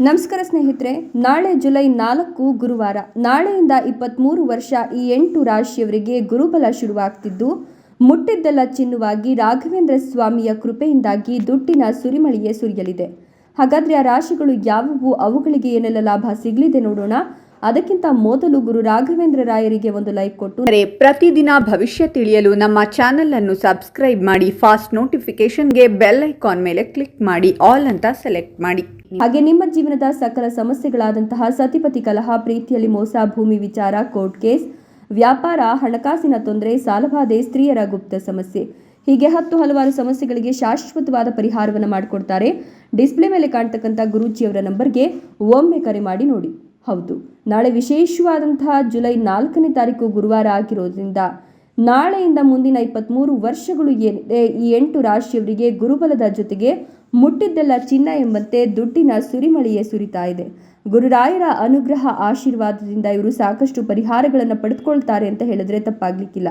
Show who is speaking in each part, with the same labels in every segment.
Speaker 1: ನಮಸ್ಕಾರ ಸ್ನೇಹಿತರೆ, ನಾಳೆ ಜುಲೈ ನಾಲ್ಕು ಗುರುವಾರ, ನಾಳೆಯಿಂದ ಇಪ್ಪತ್ತ್ಮೂರು ವರ್ಷ ಈ ಎಂಟು ರಾಶಿಯವರಿಗೆ ಗುರುಬಲ ಶುರುವಾಗ್ತಿದ್ದು, ಮುಟ್ಟಿದ್ದೆಲ್ಲ ಚಿನ್ನುವಾಗಿ ರಾಘವೇಂದ್ರ ಸ್ವಾಮಿಯ ಕೃಪೆಯಿಂದಾಗಿ ದುಡ್ಡಿನ ಸುರಿಮಳಿಯೇ ಸುರಿಯಲಿದೆ. ಹಾಗಾದರೆ ಆ ರಾಶಿಗಳು ಯಾವುವು? ಅವುಗಳಿಗೆ ಏನೆಲ್ಲ ಲಾಭ ಸಿಗಲಿದೆ ನೋಡೋಣ. ಅದಕ್ಕಿಂತ ಮೊದಲು ಗುರು ರಾಘವೇಂದ್ರ ರಾಯರಿಗೆ ಒಂದು ಲೈಕ್ ಕೊಟ್ಟು
Speaker 2: ಪ್ರತಿದಿನ ಭವಿಷ್ಯ ತಿಳಿಯಲು ನಮ್ಮ ಚಾನೆಲ್ ಅನ್ನು ಸಬ್ಸ್ಕ್ರೈಬ್ ಮಾಡಿ ಫಾಸ್ಟ್ ನೋಟಿಫಿಕೇಶನ್ಗೆ ಬೆಲ್ ಐಕಾನ್ ಮೇಲೆ ಕ್ಲಿಕ್ ಮಾಡಿ ಆಲ್ ಅಂತ ಸೆಲೆಕ್ಟ್ ಮಾಡಿ.
Speaker 1: ಹಾಗೆ ನಿಮ್ಮ ಜೀವನದ ಸಕಲ ಸಮಸ್ಯೆಗಳಾದಂತಹ ಸತಿಪತಿ ಕಲಹ ಪ್ರೀತಿಯಲ್ಲಿ ಮೋಸ ಭೂಮಿ ವಿಚಾರ ಕೋರ್ಟ್ ಕೇಸ್ ವ್ಯಾಪಾರ ಹಣಕಾಸಿನ ತೊಂದರೆ ಸಾಲಬಾಧೆ ಸ್ತ್ರೀಯರ ಗುಪ್ತ ಸಮಸ್ಯೆ. ಹೀಗೆ ಹತ್ತು ಹಲವಾರು ಸಮಸ್ಯೆಗಳಿಗೆ ಶಾಶ್ವತವಾದ ಪರಿಹಾರವನ್ನು ಮಾಡಿಕೊಡ್ತಾರೆ. ಡಿಸ್ಪ್ಲೇ ಮೇಲೆ ಕಾಣ್ತಕ್ಕಂಥ ಗುರೂಜಿಯವರ ನಂಬರ್ಗೆ ಒಮ್ಮೆ ಕರೆ ಮಾಡಿ ನೋಡಿ. ಹೌದು. ನಾಳೆ ವಿಶೇಷವಾದಂತಹ ಜುಲೈ ನಾಲ್ಕನೇ ತಾರೀಕು ಗುರುವಾರ ಆಗಿರೋದ್ರಿಂದ ನಾಳೆಯಿಂದ ಮುಂದಿನ ಇಪ್ಪತ್ತ್ಮೂರು ವರ್ಷಗಳು ಏನಿದೆ, ಈ ಎಂಟು ರಾಶಿಯವರಿಗೆ ಗುರುಬಲದ ಜೊತೆಗೆ ಮುಟ್ಟಿದ್ದೆಲ್ಲ ಚಿನ್ನ ಎಂಬಂತೆ ದುಡ್ಡಿನ ಸುರಿಮಳೆಯೇ ಸುರಿತಾ ಇದೆ. ಗುರುರಾಯರ ಅನುಗ್ರಹ ಆಶೀರ್ವಾದದಿಂದ ಇವರು ಸಾಕಷ್ಟು ಪರಿಹಾರಗಳನ್ನು ಪಡೆದುಕೊಳ್ತಾರೆ ಅಂತ ಹೇಳಿದ್ರೆ ತಪ್ಪಾಗ್ಲಿಕ್ಕಿಲ್ಲ.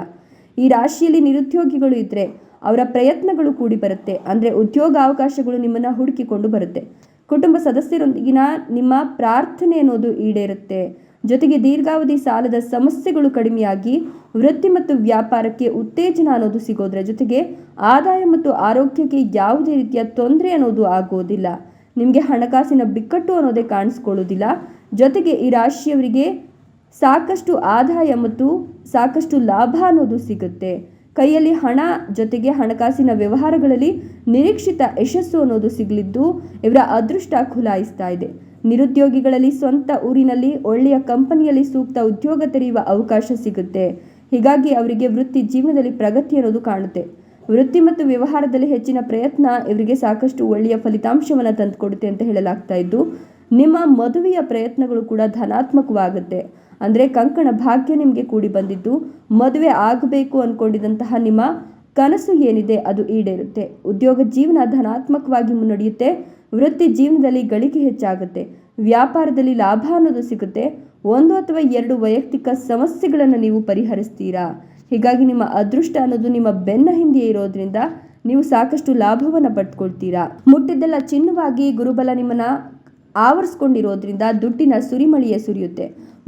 Speaker 1: ಈ ರಾಶಿಯಲ್ಲಿ ನಿರುದ್ಯೋಗಿಗಳು ಇದ್ದರೆ ಅವರ ಪ್ರಯತ್ನಗಳು ಕೂಡಿ ಬರುತ್ತೆ. ಅಂದರೆ ಉದ್ಯೋಗ ಅವಕಾಶಗಳು ನಿಮ್ಮನ್ನು ಹುಡುಕಿಕೊಂಡು ಬರುತ್ತೆ. ಕುಟುಂಬ ಸದಸ್ಯರೊಂದಿಗಿನ ನಿಮ್ಮ ಪ್ರಾರ್ಥನೆ ಅನ್ನೋದು ಈಡೇರುತ್ತೆ. ಜೊತೆಗೆ ದೀರ್ಘಾವಧಿ ಸಾಲದ ಸಮಸ್ಯೆಗಳು ಕಡಿಮೆಯಾಗಿ ವೃತ್ತಿ ಮತ್ತು ವ್ಯಾಪಾರಕ್ಕೆ ಉತ್ತೇಜನ ಅನ್ನೋದು ಸಿಗೋದ್ರ ಜೊತೆಗೆ ಆದಾಯ ಮತ್ತು ಆರೋಗ್ಯಕ್ಕೆ ಯಾವುದೇ ರೀತಿಯ ತೊಂದರೆ ಅನ್ನೋದು ಆಗೋದಿಲ್ಲ. ನಿಮಗೆ ಹಣಕಾಸಿನ ಬಿಕ್ಕಟ್ಟು ಅನ್ನೋದೇ ಕಾಣಿಸ್ಕೊಳ್ಳೋದಿಲ್ಲ. ಜೊತೆಗೆ ಈ ರಾಶಿಯವರಿಗೆ ಸಾಕಷ್ಟು ಆದಾಯ ಮತ್ತು ಸಾಕಷ್ಟು ಲಾಭ ಅನ್ನೋದು ಸಿಗುತ್ತೆ. ಕೈಯಲ್ಲಿ ಹಣ ಜೊತೆಗೆ ಹಣಕಾಸಿನ ವ್ಯವಹಾರಗಳಲ್ಲಿ ನಿರೀಕ್ಷಿತ ಯಶಸ್ಸು ಅನ್ನೋದು ಸಿಗಲಿದ್ದು ಇವರ ಅದೃಷ್ಟ ಖುಲಾಯಿಸ್ತಾ ಇದೆ. ನಿರುದ್ಯೋಗಿಗಳಲ್ಲಿ ಸ್ವಂತ ಊರಿನಲ್ಲಿ ಒಳ್ಳೆಯ ಕಂಪನಿಯಲ್ಲಿ ಸೂಕ್ತ ಉದ್ಯೋಗ ತೆರೆಯುವ ಅವಕಾಶ ಸಿಗುತ್ತೆ. ಹೀಗಾಗಿ ಅವರಿಗೆ ವೃತ್ತಿ ಜೀವನದಲ್ಲಿ ಪ್ರಗತಿ ಅನ್ನೋದು ಕಾಣುತ್ತೆ. ವೃತ್ತಿ ಮತ್ತು ವ್ಯವಹಾರದಲ್ಲಿ ಹೆಚ್ಚಿನ ಪ್ರಯತ್ನ ಇವರಿಗೆ ಸಾಕಷ್ಟು ಒಳ್ಳೆಯ ಫಲಿತಾಂಶವನ್ನು ತಂದುಕೊಡುತ್ತೆ ಅಂತ ಹೇಳಲಾಗ್ತಾ ಇದ್ದು, ನಿಮ್ಮ ಮದುವೆಯ ಪ್ರಯತ್ನಗಳು ಕೂಡ ಧನಾತ್ಮಕವಾಗುತ್ತೆ. ಅಂದರೆ ಕಂಕಣ ಭಾಗ್ಯ ನಿಮಗೆ ಕೂಡಿ ಬಂದಿದ್ದು, ಮದುವೆ ಆಗಬೇಕು ಅಂದ್ಕೊಂಡಿದ್ದಂತಹ ನಿಮ್ಮ ಕನಸು ಏನಿದೆ ಅದು ಈಡೇರುತ್ತೆ. ಉದ್ಯೋಗ ಜೀವನ ಧನಾತ್ಮಕವಾಗಿ ಮುನ್ನಡೆಯುತ್ತೆ, ವೃತ್ತಿ ಜೀವನದಲ್ಲಿ ಗಳಿಕೆ ಹೆಚ್ಚಾಗುತ್ತೆ. ವ್ಯಾಪಾರದಲ್ಲಿ ಲಾಭ ಅನ್ನೋದು ಸಿಗುತ್ತೆ. ಒಂದು ಅಥವಾ ಎರಡು ವೈಯಕ್ತಿಕ ಸಮಸ್ಯೆಗಳನ್ನು ನೀವು ಪರಿಹರಿಸ್ತೀರಾ? ಹೀಗಾಗಿ ನಿಮ್ಮ ಅದೃಷ್ಟ ಅನ್ನೋದು ನಿಮ್ಮ ಬೆನ್ನ ಹಿಂದೆ ಇರೋದ್ರಿಂದ ನೀವು ಸಾಕಷ್ಟು ಲಾಭವನ್ನು ಪಡ್ಕೊಳ್ತೀರಾ. ಮುಟ್ಟಿದ್ದೆಲ್ಲ ಚಿನ್ನವಾಗಿ ಗುರುಬಲ ನಿಮ್ಮನ್ನ ಆವರಿಸ್ಕೊಂಡಿರೋದ್ರಿಂದ ದುಡ್ಡಿನ ಸುರಿಮಳಿಯೇ ಸುರಿಯುತ್ತೆ.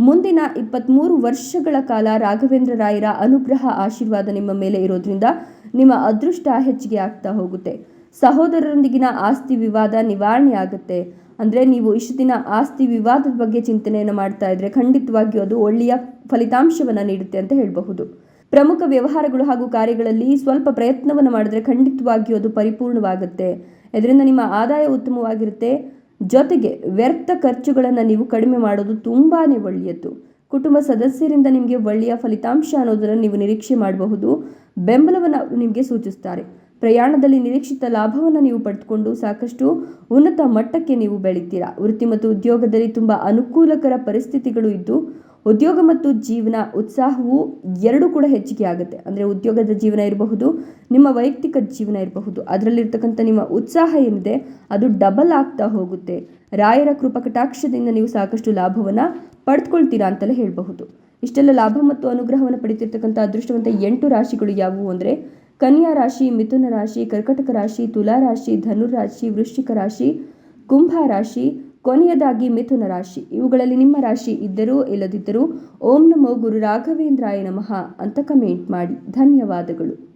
Speaker 1: ಮುಂದಿನ ಇಪ್ಪತ್ತ್ಮೂರು ವರ್ಷಗಳ ಕಾಲ ರಾಘವೇಂದ್ರ ರಾಯರ ಅನುಗ್ರಹ ಆಶೀರ್ವಾದ ನಿಮ್ಮ ಮೇಲೆ ಇರೋದ್ರಿಂದ ನಿಮ್ಮ ಅದೃಷ್ಟ ಹೆಚ್ಚಿಗೆ ಆಗ್ತಾ ಹೋಗುತ್ತೆ. ಸಹೋದರರೊಂದಿಗಿನ ಆಸ್ತಿ ವಿವಾದ ನಿವಾರಣೆ ಆಗುತ್ತೆ. ಅಂದರೆ ನೀವು ಇಷ್ಟು ದಿನ ಆಸ್ತಿ ವಿವಾದದ ಬಗ್ಗೆ ಚಿಂತನೆಯನ್ನು ಮಾಡ್ತಾ ಇದ್ರೆ ಖಂಡಿತವಾಗಿಯೂ ಅದು ಒಳ್ಳೆಯ ಫಲಿತಾಂಶವನ್ನು ನೀಡುತ್ತೆ ಅಂತ ಹೇಳಬಹುದು. ಪ್ರಮುಖ ವ್ಯವಹಾರಗಳು ಹಾಗೂ ಕಾರ್ಯಗಳಲ್ಲಿ ಸ್ವಲ್ಪ ಪ್ರಯತ್ನವನ್ನು ಮಾಡಿದ್ರೆ ಖಂಡಿತವಾಗಿಯೂ ಅದು ಪರಿಪೂರ್ಣವಾಗುತ್ತೆ. ಇದರಿಂದ ನಿಮ್ಮ ಆದಾಯ ಉತ್ತಮವಾಗಿರುತ್ತೆ. ಜೊತೆಗೆ ವ್ಯರ್ಥ ಖರ್ಚುಗಳನ್ನು ನೀವು ಕಡಿಮೆ ಮಾಡೋದು ತುಂಬಾ ಒಳ್ಳೆಯದು. ಕುಟುಂಬ ಸದಸ್ಯರಿಂದ ನಿಮಗೆ ಒಳ್ಳೆಯ ಫಲಿತಾಂಶ ಅನ್ನೋದನ್ನು ನೀವು ನಿರೀಕ್ಷೆ ಮಾಡಬಹುದು, ಬೆಂಬಲವನ್ನು ನಿಮಗೆ ಸೂಚಿಸ್ತಾರೆ. ಪ್ರಯಾಣದಲ್ಲಿ ನಿರೀಕ್ಷಿತ ಲಾಭವನ್ನು ನೀವು ಪಡೆದುಕೊಂಡು ಸಾಕಷ್ಟು ಉನ್ನತ ಮಟ್ಟಕ್ಕೆ ನೀವು ಬೆಳಿತೀರಾ. ವೃತ್ತಿ ಮತ್ತು ಉದ್ಯೋಗದಲ್ಲಿ ತುಂಬ ಅನುಕೂಲಕರ ಪರಿಸ್ಥಿತಿಗಳು ಇದ್ದು ಉದ್ಯೋಗ ಮತ್ತು ಜೀವನ ಉತ್ಸಾಹವು ಎರಡೂ ಕೂಡ ಹೆಚ್ಚಿಗೆ ಆಗುತ್ತೆ ಅಂದರೆ ಉದ್ಯೋಗದ ಜೀವನ ಇರಬಹುದು, ನಿಮ್ಮ ವೈಯಕ್ತಿಕ ಜೀವನ ಇರಬಹುದು. ಅದರಲ್ಲಿರ್ತಕ್ಕಂಥ ನಿಮ್ಮ ಉತ್ಸಾಹ ಏನಿದೆ, ಅದು ಡಬಲ್ ಆಗ್ತಾ ಹೋಗುತ್ತೆ. ರಾಯರ ಕೃಪಕಟಾಕ್ಷದಿಂದ ನೀವು ಸಾಕಷ್ಟು ಲಾಭವನ್ನು ಪಡೆದುಕೊಳ್ತೀರಾ ಅಂತಲೇ ಹೇಳಬಹುದು. ಇಷ್ಟೆಲ್ಲ ಲಾಭ ಮತ್ತು ಅನುಗ್ರಹವನ್ನು ಪಡೆಯುತ್ತಿರ್ತಕ್ಕಂಥ ಅದೃಷ್ಟವಂತ ಎಂಟು ರಾಶಿಗಳು ಯಾವುವು ಅಂದರೆ, ಕನ್ಯಾ ರಾಶಿ, ಮಿಥುನ ರಾಶಿ, ಕರ್ಕಟಕ ರಾಶಿ, ತುಲಾ ರಾಶಿ ಧನುರಾಶಿ ವೃಶ್ಚಿಕ ರಾಶಿ, ಕುಂಭ ರಾಶಿ ಕೊನೆಯದಾಗಿ ಮಿಥುನ ರಾಶಿ. ಇವುಗಳಲ್ಲಿ ನಿಮ್ಮ ರಾಶಿ ಇದ್ದರೂ ಇಲ್ಲದಿದ್ದರೂ ಓಂ ನಮೋ ಗುರು ರಾಘವೇಂದ್ರಾಯ ನಮಃ ಅಂತ ಕಮೆಂಟ್ ಮಾಡಿ. ಧನ್ಯವಾದಗಳು.